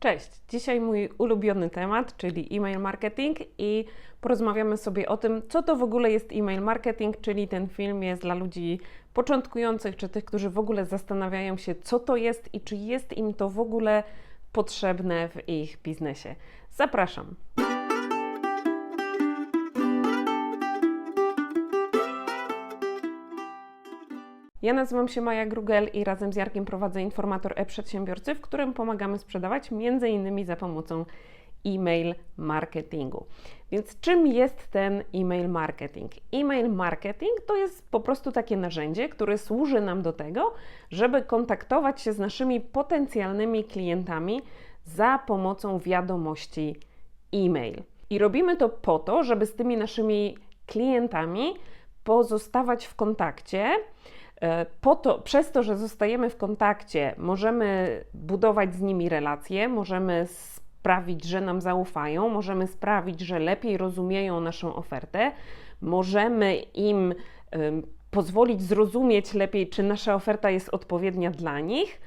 Cześć! Dzisiaj mój ulubiony temat, czyli e-mail marketing i porozmawiamy sobie o tym, co to w ogóle jest e-mail marketing, czyli ten film jest dla ludzi początkujących, czy tych, którzy w ogóle zastanawiają się, co to jest i czy jest im to w ogóle potrzebne w ich biznesie. Zapraszam! Ja nazywam się Maja Grugel i razem z Jarkiem prowadzę informator e-przedsiębiorcy, w którym pomagamy sprzedawać m.in. za pomocą e-mail marketingu. Więc czym jest ten e-mail marketing? E-mail marketing to jest po prostu takie narzędzie, które służy nam do tego, żeby kontaktować się z naszymi potencjalnymi klientami za pomocą wiadomości e-mail. I robimy to po to, żeby z tymi naszymi klientami pozostawać w kontakcie po to, przez to, że zostajemy w kontakcie, możemy budować z nimi relacje, możemy sprawić, że nam zaufają, możemy sprawić, że lepiej rozumieją naszą ofertę, możemy im pozwolić zrozumieć lepiej, czy nasza oferta jest odpowiednia dla nich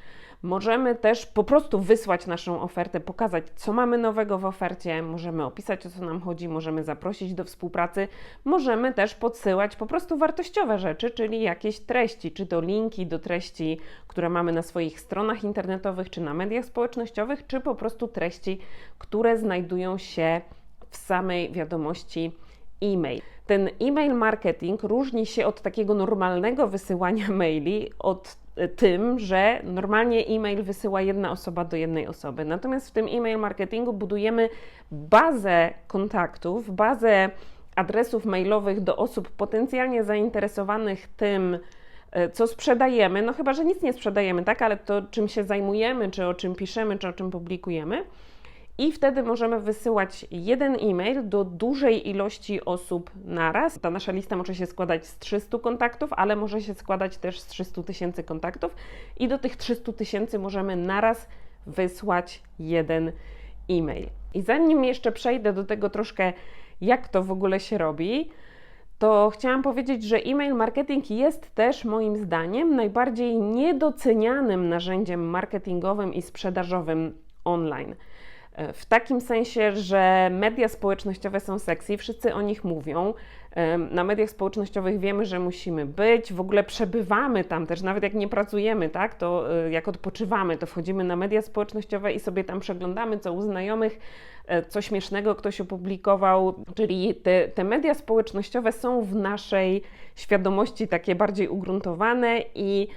Możemy też po prostu wysłać naszą ofertę, pokazać, co mamy nowego w ofercie, możemy opisać, o co nam chodzi, możemy zaprosić do współpracy, możemy też podsyłać po prostu wartościowe rzeczy, czyli jakieś treści, czy to linki do treści, które mamy na swoich stronach internetowych, czy na mediach społecznościowych, czy po prostu treści, które znajdują się w samej wiadomości e-mail. Ten e-mail marketing różni się od takiego normalnego wysyłania maili, od tym, że normalnie e-mail wysyła jedna osoba do jednej osoby. Natomiast w tym e-mail marketingu budujemy bazę kontaktów, bazę adresów mailowych do osób potencjalnie zainteresowanych tym, e, co sprzedajemy, no chyba, że nic nie sprzedajemy, tak, ale to czym się zajmujemy, czy o czym piszemy, czy o czym publikujemy i wtedy możemy wysyłać jeden e-mail do dużej ilości osób naraz. Ta nasza lista może się składać z 300 kontaktów, ale może się składać też z 300 tysięcy kontaktów i do tych 300 tysięcy możemy naraz wysłać jeden e-mail. I zanim jeszcze przejdę do tego troszkę, jak to w ogóle się robi, to chciałam powiedzieć, że e-mail marketing jest też moim zdaniem najbardziej niedocenianym narzędziem marketingowym i sprzedażowym online. E, w takim sensie, że media społecznościowe są sexy, wszyscy o nich mówią. E, na mediach społecznościowych wiemy, że musimy być, w ogóle przebywamy tam też, nawet jak nie pracujemy, tak, to e, jak odpoczywamy, to wchodzimy na media społecznościowe i sobie tam przeglądamy, co u znajomych, co śmiesznego ktoś opublikował. Czyli te, te media społecznościowe są w naszej świadomości takie bardziej ugruntowane i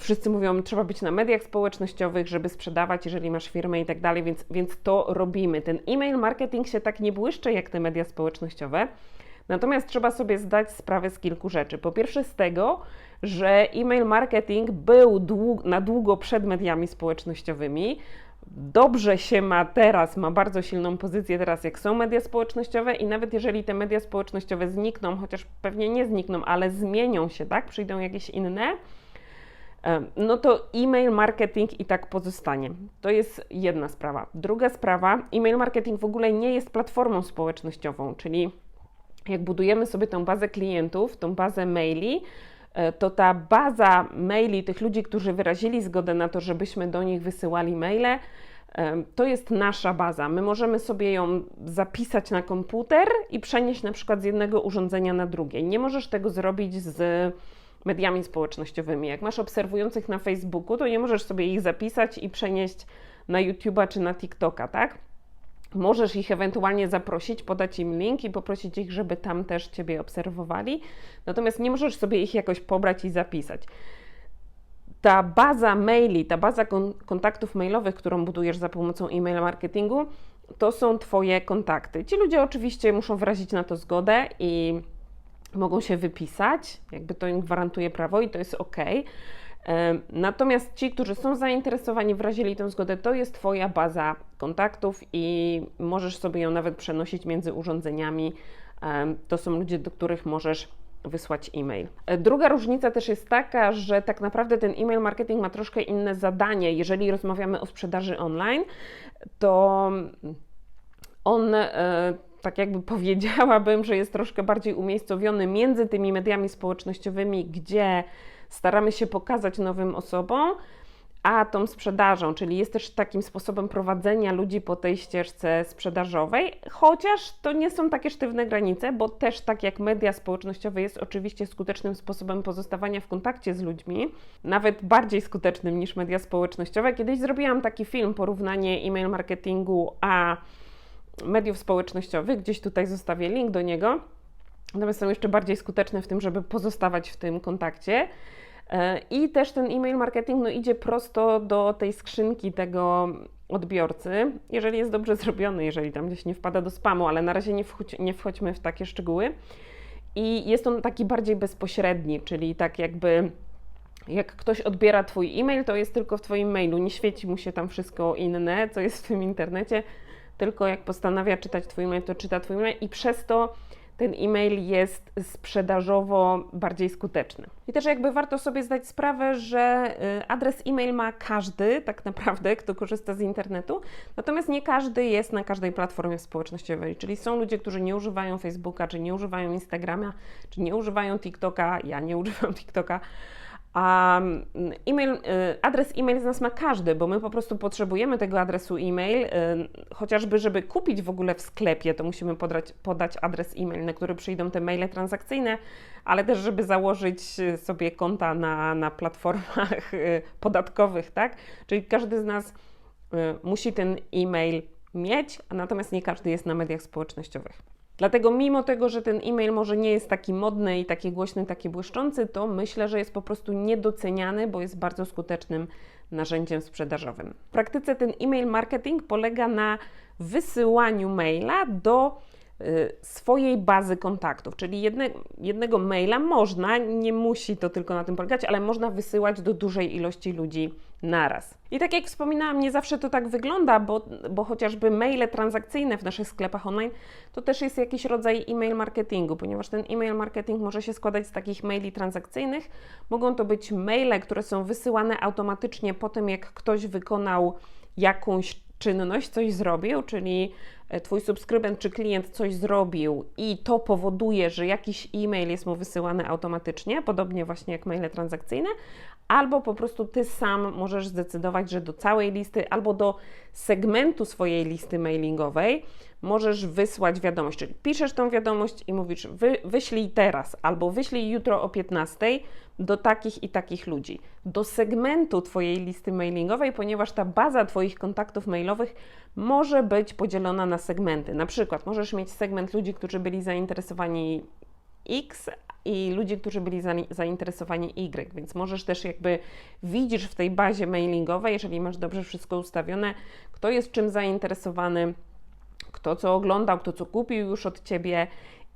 Wszyscy mówią, trzeba być na mediach społecznościowych, żeby sprzedawać, jeżeli masz firmę i tak dalej, więc, to robimy. Ten e-mail marketing się tak nie błyszczy jak te media społecznościowe. Natomiast trzeba sobie zdać sprawę z kilku rzeczy. Po pierwsze, z tego, że e-mail marketing był dług, na długo przed mediami społecznościowymi. Dobrze się ma teraz, ma bardzo silną pozycję teraz, jak są media społecznościowe, i nawet jeżeli te media społecznościowe znikną, chociaż pewnie nie znikną, ale zmienią się, tak, przyjdą jakieś inne no to e-mail marketing i tak pozostanie. To jest jedna sprawa. Druga sprawa, e-mail marketing w ogóle nie jest platformą społecznościową, czyli jak budujemy sobie tą bazę klientów, tą bazę maili, e, to ta baza maili tych ludzi, którzy wyrazili zgodę na to, żebyśmy do nich wysyłali maile, to jest nasza baza. My możemy sobie ją zapisać na komputer i przenieść na przykład z jednego urządzenia na drugie. Nie możesz tego zrobić z mediami społecznościowymi. Jak masz obserwujących na Facebooku, to nie możesz sobie ich zapisać i przenieść na YouTube'a czy na TikToka, tak? Możesz ich ewentualnie zaprosić, podać im link i poprosić ich, żeby tam też Ciebie obserwowali, natomiast nie możesz sobie ich jakoś pobrać i zapisać. Ta baza maili, ta baza kontaktów mailowych, którą budujesz za pomocą e-mail marketingu, to są Twoje kontakty. Ci ludzie oczywiście muszą wyrazić na to zgodę i mogą się wypisać, jakby to im gwarantuje prawo i to jest ok. Natomiast ci, którzy są zainteresowani, wyrazili tę zgodę, to jest Twoja baza kontaktów i możesz sobie ją nawet przenosić między urządzeniami. To są ludzie, do których możesz wysłać e-mail. E, druga różnica też jest taka, że tak naprawdę ten e-mail marketing ma troszkę inne zadanie. Jeżeli rozmawiamy o sprzedaży online, to on e, tak jakby powiedziałabym, że jest troszkę bardziej umiejscowiony między tymi mediami społecznościowymi, gdzie staramy się pokazać nowym osobom, a tą sprzedażą, czyli jest też takim sposobem prowadzenia ludzi po tej ścieżce sprzedażowej, chociaż to nie są takie sztywne granice, bo też tak jak media społecznościowe jest oczywiście skutecznym sposobem pozostawania w kontakcie z ludźmi, nawet bardziej skutecznym niż media społecznościowe. Kiedyś zrobiłam taki film, porównanie e-mail marketingu a mediów społecznościowych, gdzieś tutaj zostawię link do niego. Natomiast są jeszcze bardziej skuteczne w tym, żeby pozostawać w tym kontakcie. E, I też ten e-mail marketing no, idzie prosto do tej skrzynki tego odbiorcy, jeżeli jest dobrze zrobiony, jeżeli tam gdzieś nie wpada do spamu, ale na razie nie, wchodź, nie wchodźmy w takie szczegóły. I jest on taki bardziej bezpośredni, czyli tak jakby jak ktoś odbiera Twój e-mail, to jest tylko w Twoim mailu, nie świeci mu się tam wszystko inne, co jest w tym internecie, tylko jak postanawia czytać Twój e-mail, to czyta Twój e-mail i przez to ten e-mail jest sprzedażowo bardziej skuteczny. I też jakby warto sobie zdać sprawę, że y, adres e-mail ma każdy, tak naprawdę, kto korzysta z internetu, natomiast nie każdy jest na każdej platformie społecznościowej, czyli są ludzie, którzy nie używają Facebooka, czy nie używają Instagrama, czy nie używają TikToka, ja nie używam TikToka, a e-mail, y, adres e-mail z nas ma każdy, bo my po prostu potrzebujemy tego adresu e-mail, y, chociażby żeby kupić w ogóle w sklepie, to musimy podać, podać adres e-mail, na który przyjdą te maile transakcyjne, ale też żeby założyć sobie konta na, na platformach podatkowych, tak? Czyli każdy z nas musi ten e-mail mieć, a natomiast nie każdy jest na mediach społecznościowych. Dlatego, mimo tego, że ten e-mail może nie jest taki modny i taki głośny, taki błyszczący, to myślę, że jest po prostu niedoceniany, bo jest bardzo skutecznym narzędziem sprzedażowym. W praktyce ten e-mail marketing polega na wysyłaniu maila do swojej bazy kontaktów, czyli jedne, jednego maila można, nie musi to tylko na tym polegać, ale można wysyłać do dużej ilości ludzi naraz. I tak jak wspominałam, nie zawsze to tak wygląda, bo, bo chociażby maile transakcyjne w naszych sklepach online to też jest jakiś rodzaj e-mail marketingu, ponieważ ten e-mail marketing może się składać z takich maili transakcyjnych. Mogą to być maile, które są wysyłane automatycznie po tym, jak ktoś wykonał jakąś czynność, coś zrobił, czyli Twój subskrybent czy klient coś zrobił i to powoduje, że jakiś e-mail jest mu wysyłany automatycznie, podobnie właśnie jak maile transakcyjne, albo po prostu Ty sam możesz zdecydować, że do całej listy albo do segmentu swojej listy mailingowej możesz wysłać wiadomość, czyli piszesz tą wiadomość i mówisz wy, wyślij teraz albo wyślij jutro o 15 do takich i takich ludzi, do segmentu Twojej listy mailingowej, ponieważ ta baza Twoich kontaktów mailowych może być podzielona na segmenty. Na przykład możesz mieć segment ludzi, którzy byli zainteresowani X i ludzi, którzy byli zainteresowani Y, więc możesz też jakby widzisz w tej bazie mailingowej, jeżeli masz dobrze wszystko ustawione, kto jest czym zainteresowany, kto co oglądał, kto co kupił już od Ciebie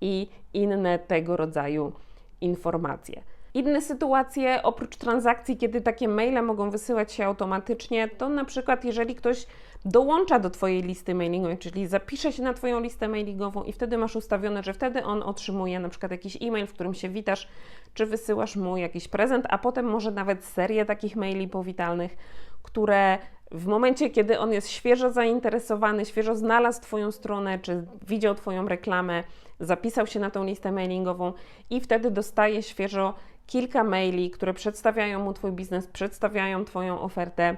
i inne tego rodzaju informacje. Inne sytuacje, oprócz transakcji, kiedy takie maile mogą wysyłać się automatycznie, to na przykład jeżeli ktoś dołącza do Twojej listy mailingowej, czyli zapisze się na Twoją listę mailingową i wtedy masz ustawione, że wtedy on otrzymuje na przykład jakiś e-mail, w którym się witasz, czy wysyłasz mu jakiś prezent, a potem może nawet serię takich maili powitalnych, które w momencie, kiedy on jest świeżo zainteresowany, świeżo znalazł Twoją stronę, czy widział Twoją reklamę, zapisał się na tą listę mailingową i wtedy dostaje świeżo kilka maili, które przedstawiają mu Twój biznes, przedstawiają Twoją ofertę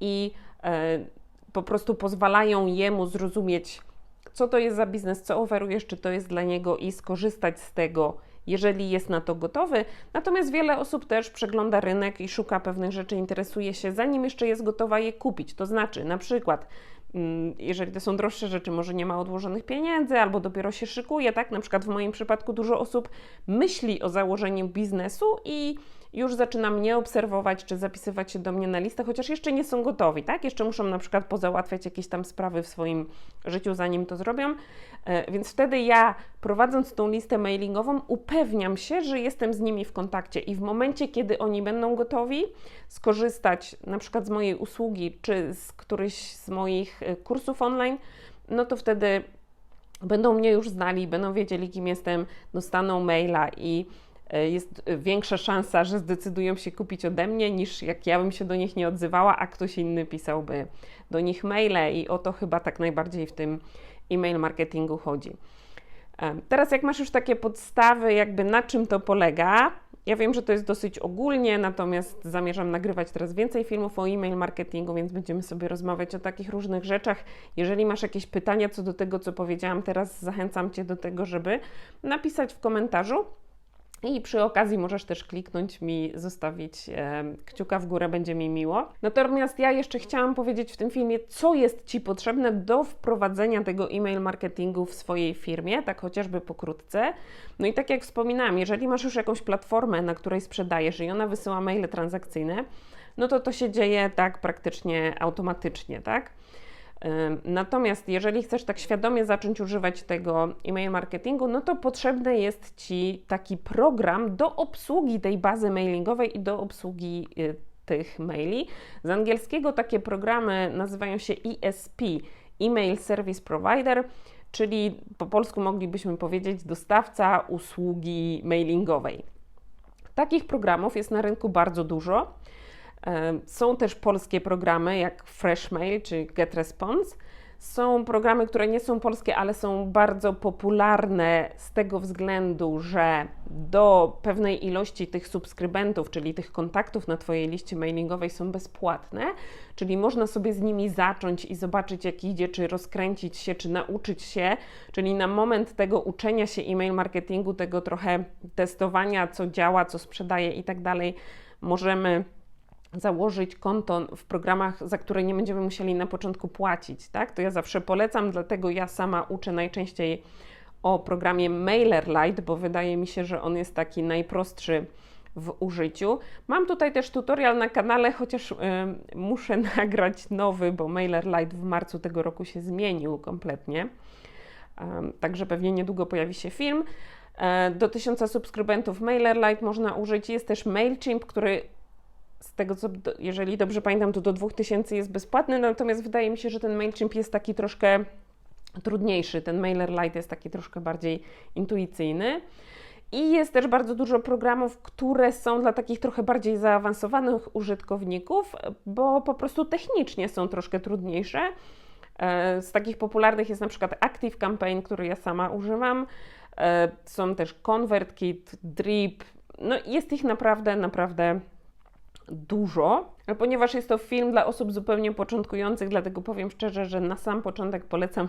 i e, po prostu pozwalają jemu zrozumieć, co to jest za biznes, co oferujesz, czy to jest dla niego i skorzystać z tego, jeżeli jest na to gotowy. Natomiast wiele osób też przegląda rynek i szuka pewnych rzeczy, interesuje się, zanim jeszcze jest gotowa je kupić. To znaczy, na przykład, jeżeli to są droższe rzeczy, może nie ma odłożonych pieniędzy, albo dopiero się szykuje, tak? Na przykład w moim przypadku dużo osób myśli o założeniu biznesu i już zaczyna mnie obserwować, czy zapisywać się do mnie na listę, chociaż jeszcze nie są gotowi, tak? Jeszcze muszą na przykład pozałatwiać jakieś tam sprawy w swoim życiu, zanim to zrobią. E, więc wtedy ja, prowadząc tą listę mailingową, upewniam się, że jestem z nimi w kontakcie i w momencie, kiedy oni będą gotowi skorzystać na przykład z mojej usługi, czy z któryś z moich e, kursów online, no to wtedy będą mnie już znali, będą wiedzieli, kim jestem, dostaną maila i jest większa szansa, że zdecydują się kupić ode mnie, niż jak ja bym się do nich nie odzywała, a ktoś inny pisałby do nich maile i o to chyba tak najbardziej w tym e-mail marketingu chodzi. E, teraz jak masz już takie podstawy, jakby na czym to polega, Ja wiem, że to jest dosyć ogólnie, natomiast zamierzam nagrywać teraz więcej filmów o e-mail marketingu, więc będziemy sobie rozmawiać o takich różnych rzeczach. Jeżeli masz jakieś pytania co do tego, co powiedziałam teraz, zachęcam Cię do tego, żeby napisać w komentarzu. I przy okazji możesz też kliknąć mi, zostawić e, kciuka w górę, będzie mi miło. Natomiast ja jeszcze chciałam powiedzieć w tym filmie, co jest Ci potrzebne do wprowadzenia tego e-mail marketingu w swojej firmie, tak chociażby pokrótce. No i tak jak wspominałam, jeżeli masz już jakąś platformę, na której sprzedajesz i ona wysyła maile transakcyjne, no to to się dzieje tak praktycznie automatycznie, tak? Natomiast jeżeli chcesz tak świadomie zacząć używać tego e-mail marketingu, no to potrzebny jest Ci taki program do obsługi tej bazy mailingowej i do obsługi y, tych maili. Z angielskiego takie programy nazywają się ESP, E-mail Service Provider, czyli po polsku moglibyśmy powiedzieć dostawca usługi mailingowej. Takich programów jest na rynku bardzo dużo. Są też polskie programy jak Freshmail czy GetResponse. Są programy, które nie są polskie, ale są bardzo popularne z tego względu, że do pewnej ilości tych subskrybentów, czyli tych kontaktów na Twojej liście mailingowej są bezpłatne, czyli można sobie z nimi zacząć i zobaczyć, jak idzie, czy rozkręcić się, czy nauczyć się, czyli na moment tego uczenia się e-mail marketingu, tego trochę testowania, co działa, co sprzedaje i tak dalej, możemy założyć konto w programach, za które nie będziemy musieli na początku płacić, tak? To ja zawsze polecam, dlatego ja sama uczę najczęściej o programie MailerLite, bo wydaje mi się, że on jest taki najprostszy w użyciu. Mam tutaj też tutorial na kanale, chociaż y, muszę nagrać nowy, bo MailerLite w marcu tego roku się zmienił kompletnie. także pewnie niedługo pojawi się film. E, do 1000 subskrybentów MailerLite można użyć. Jest też MailChimp, który z tego co, jeżeli dobrze pamiętam, to do 2000 jest bezpłatny, natomiast wydaje mi się, że ten MailChimp jest taki troszkę trudniejszy, ten MailerLite jest taki troszkę bardziej intuicyjny. I jest też bardzo dużo programów, które są dla takich trochę bardziej zaawansowanych użytkowników, bo po prostu technicznie są troszkę trudniejsze. E, z takich popularnych jest na przykład Active Campaign, który ja sama używam. E, są też ConvertKit, Drip. No jest ich naprawdę, naprawdę dużo, ponieważ jest to film dla osób zupełnie początkujących, dlatego powiem szczerze, że na sam początek polecam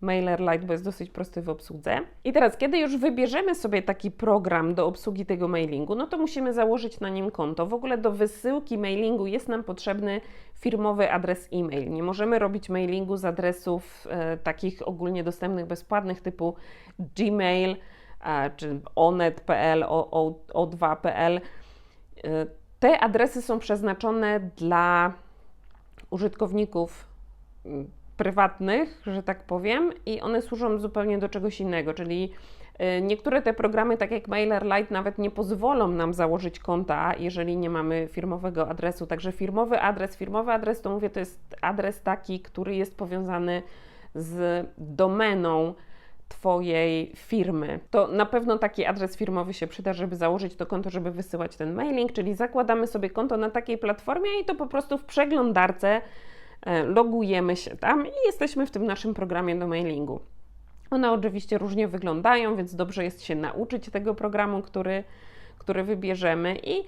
MailerLite, bo jest dosyć prosty w obsłudze. I teraz, kiedy już wybierzemy sobie taki program do obsługi tego mailingu, no to musimy założyć na nim konto. W ogóle do wysyłki mailingu jest nam potrzebny firmowy adres e-mail. Nie możemy robić mailingu z adresów e, takich ogólnie dostępnych, bezpłatnych typu Gmail e, czy onet.pl, o2.pl. E, te adresy są przeznaczone dla użytkowników mm, prywatnych, że tak powiem, i one służą zupełnie do czegoś innego, czyli y, Niektóre te programy, tak jak MailerLite, nawet nie pozwolą nam założyć konta, jeżeli nie mamy firmowego adresu. Także firmowy adres, firmowy adres to mówię, to jest adres taki, który jest powiązany z domeną Twojej firmy, to na pewno taki adres firmowy się przyda, żeby założyć to konto, żeby wysyłać ten mailing, czyli zakładamy sobie konto na takiej platformie i to po prostu w przeglądarce e, logujemy się tam i jesteśmy w tym naszym programie do mailingu. One oczywiście różnie wyglądają, więc dobrze jest się nauczyć tego programu, który, który wybierzemy i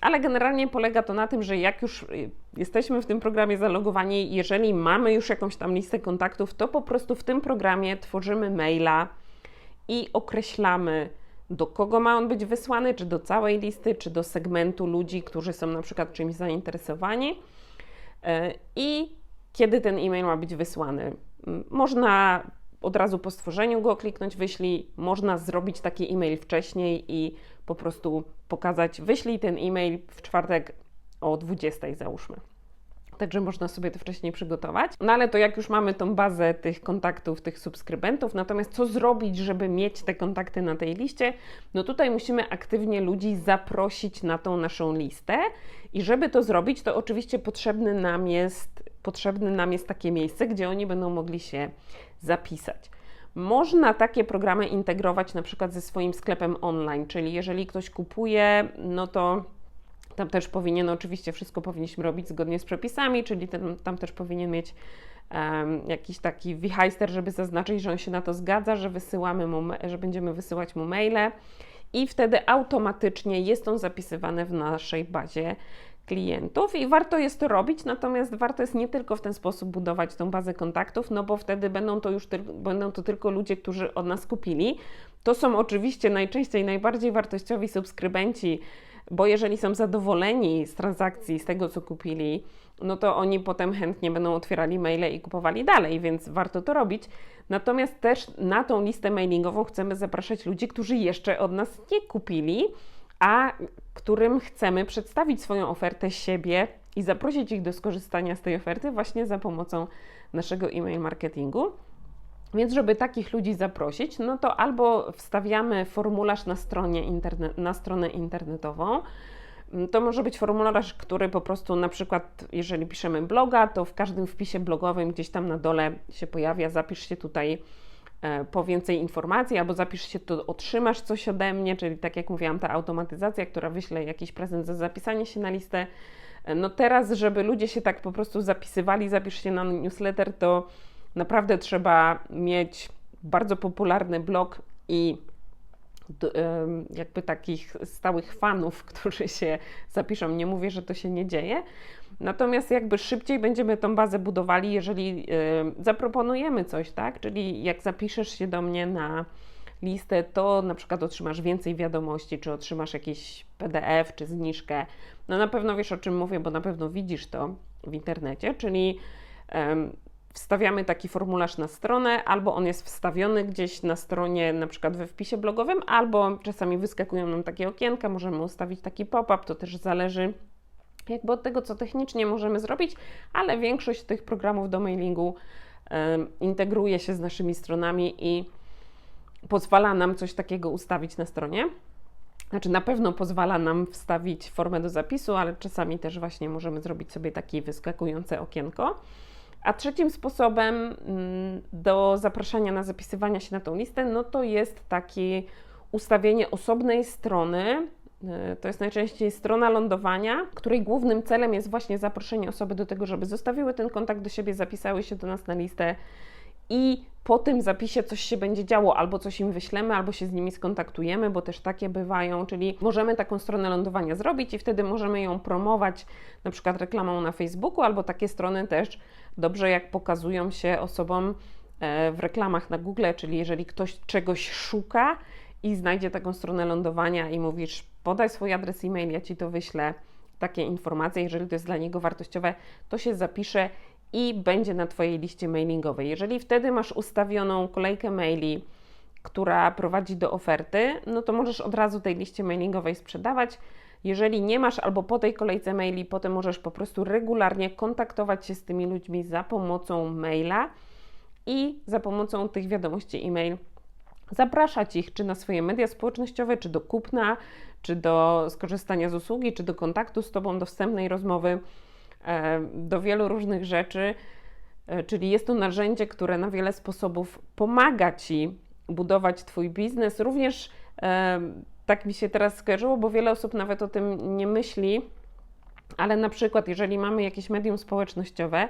ale generalnie polega to na tym, że jak już y, jesteśmy w tym programie zalogowani, jeżeli mamy już jakąś tam listę kontaktów, to po prostu w tym programie tworzymy maila i określamy, do kogo ma on być wysłany, czy do całej listy, czy do segmentu ludzi, którzy są na przykład czymś zainteresowani e, i kiedy ten e-mail ma być wysłany. Można od razu po stworzeniu go kliknąć wyślij, można zrobić taki e-mail wcześniej i po prostu pokazać, wyślij ten e-mail w czwartek o 20 załóżmy. Także można sobie to wcześniej przygotować. No ale to jak już mamy tą bazę tych kontaktów, tych subskrybentów, natomiast co zrobić, żeby mieć te kontakty na tej liście? No tutaj musimy aktywnie ludzi zaprosić na tą naszą listę i żeby to zrobić, to oczywiście potrzebny nam jest, potrzebny nam jest takie miejsce, gdzie oni będą mogli się zapisać. Można takie programy integrować na przykład ze swoim sklepem online, czyli jeżeli ktoś kupuje, no to tam też powinien, oczywiście wszystko powinniśmy robić zgodnie z przepisami, czyli ten, tam też powinien mieć um, jakiś taki wichajster, żeby zaznaczyć, że on się na to zgadza, że wysyłamy mu, że będziemy wysyłać mu maile. i wtedy automatycznie jest on zapisywany w naszej bazie klientów i warto jest to robić, natomiast warto jest nie tylko w ten sposób budować tą bazę kontaktów, no bo wtedy będą to już będą to tylko ludzie, którzy od nas kupili. To są oczywiście najczęściej najbardziej wartościowi subskrybenci, bo jeżeli są zadowoleni z transakcji, z tego co kupili, no to oni potem chętnie będą otwierali maile i kupowali dalej, więc warto to robić. Natomiast też na tą listę mailingową chcemy zapraszać ludzi, którzy jeszcze od nas nie kupili, a którym chcemy przedstawić swoją ofertę siebie i zaprosić ich do skorzystania z tej oferty właśnie za pomocą naszego e-mail marketingu. Więc, żeby takich ludzi zaprosić, no to albo wstawiamy formularz na, stronie internet, na stronę internetową. To może być formularz, który po prostu na przykład, jeżeli piszemy bloga, to w każdym wpisie blogowym gdzieś tam na dole się pojawia, zapisz się tutaj po więcej informacji, albo zapisz się, to otrzymasz coś ode mnie, czyli tak jak mówiłam, ta automatyzacja, która wyśle jakiś prezent za zapisanie się na listę. E, no teraz, żeby ludzie się tak po prostu zapisywali, zapisz się na newsletter, to naprawdę trzeba mieć bardzo popularny blog i jakby takich stałych fanów, którzy się zapiszą. Nie mówię, że to się nie dzieje, Natomiast jakby szybciej będziemy tą bazę budowali, jeżeli y, zaproponujemy coś, tak? Czyli jak zapiszesz się do mnie na listę, to na przykład otrzymasz więcej wiadomości, czy otrzymasz jakiś PDF, czy zniżkę. No na pewno wiesz o czym mówię, bo na pewno widzisz to w internecie, czyli wstawiamy taki formularz na stronę, albo on jest wstawiony gdzieś na stronie, na przykład we wpisie blogowym, albo czasami wyskakują nam takie okienka, możemy ustawić taki pop-up, to też zależy jakby od tego, co technicznie możemy zrobić, ale większość tych programów do mailingu integruje się z naszymi stronami i pozwala nam coś takiego ustawić na stronie. Znaczy, na pewno pozwala nam wstawić formę do zapisu, ale czasami też właśnie możemy zrobić sobie takie wyskakujące okienko. A trzecim sposobem mm, do zapraszania na zapisywania się na tą listę, no to jest takie ustawienie osobnej strony to jest najczęściej strona lądowania, której głównym celem jest właśnie zaproszenie osoby do tego, żeby zostawiły ten kontakt do siebie, zapisały się do nas na listę i po tym zapisie coś się będzie działo, albo coś im wyślemy, albo się z nimi skontaktujemy, bo też takie bywają, czyli możemy taką stronę lądowania zrobić i wtedy możemy ją promować na przykład reklamą na Facebooku, albo takie strony też dobrze jak pokazują się osobom e, w reklamach na Google, czyli jeżeli ktoś czegoś szuka i znajdzie taką stronę lądowania i mówisz podaj swój adres e-mail, ja Ci to wyślę, takie informacje, jeżeli to jest dla niego wartościowe, to się zapisze i będzie na Twojej liście mailingowej. Jeżeli wtedy masz ustawioną kolejkę maili, która prowadzi do oferty, no to możesz od razu tej liście mailingowej sprzedawać. Jeżeli nie masz albo po tej kolejce maili, potem możesz po prostu regularnie kontaktować się z tymi ludźmi za pomocą maila i za pomocą tych wiadomości e-mail zapraszać ich czy na swoje media społecznościowe, czy do kupna, czy do skorzystania z usługi, czy do kontaktu z Tobą, do wstępnej rozmowy, e, do wielu różnych rzeczy. E, czyli jest to narzędzie, które na wiele sposobów pomaga Ci budować Twój biznes. Również e, tak mi się teraz skojarzyło, bo wiele osób nawet o tym nie myśli, ale na przykład, jeżeli mamy jakieś medium społecznościowe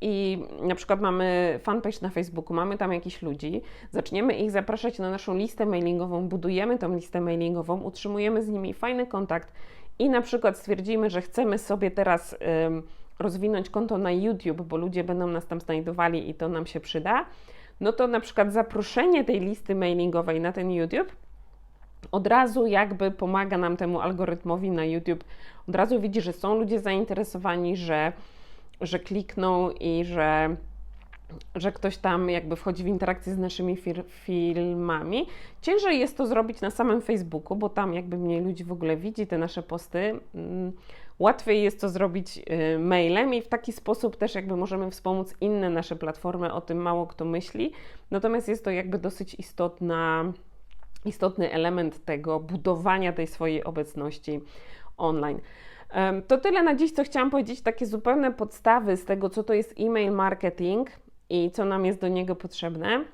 i na przykład mamy fanpage na Facebooku, mamy tam jakichś ludzi, zaczniemy ich zapraszać na naszą listę mailingową, budujemy tą listę mailingową, utrzymujemy z nimi fajny kontakt i na przykład stwierdzimy, że chcemy sobie teraz ym, rozwinąć konto na YouTube, bo ludzie będą nas tam znajdowali i to nam się przyda, no to na przykład zaproszenie tej listy mailingowej na ten YouTube od razu jakby pomaga nam temu algorytmowi na YouTube, od razu widzi, że są ludzie zainteresowani, że że klikną i że, że ktoś tam jakby wchodzi w interakcję z naszymi fir- filmami. Ciężej jest to zrobić na samym Facebooku, bo tam jakby mniej ludzi w ogóle widzi te nasze posty. Mm, łatwiej jest to zrobić y, mailem i w taki sposób też jakby możemy wspomóc inne nasze platformy, o tym mało kto myśli. Natomiast jest to jakby dosyć istotna, istotny element tego budowania tej swojej obecności online. To tyle na dziś, co chciałam powiedzieć, takie zupełne podstawy z tego, co to jest e-mail marketing i co nam jest do niego potrzebne.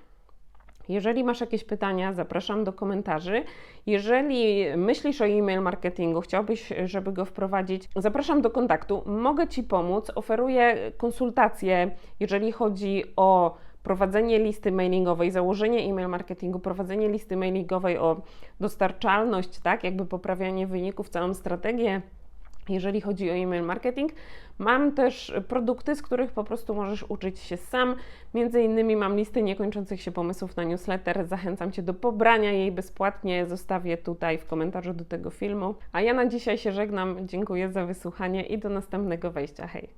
Jeżeli masz jakieś pytania, zapraszam do komentarzy. Jeżeli myślisz o e-mail marketingu, chciałbyś, żeby go wprowadzić, zapraszam do kontaktu. Mogę Ci pomóc. Oferuję konsultacje, jeżeli chodzi o prowadzenie listy mailingowej, założenie e-mail marketingu, prowadzenie listy mailingowej o dostarczalność, tak, jakby poprawianie wyników, całą strategię jeżeli chodzi o e-mail marketing. Mam też produkty, z których po prostu możesz uczyć się sam. Między innymi mam listę niekończących się pomysłów na newsletter. Zachęcam Cię do pobrania jej bezpłatnie. Zostawię tutaj w komentarzu do tego filmu. A ja na dzisiaj się żegnam. Dziękuję za wysłuchanie i do następnego wejścia. Hej!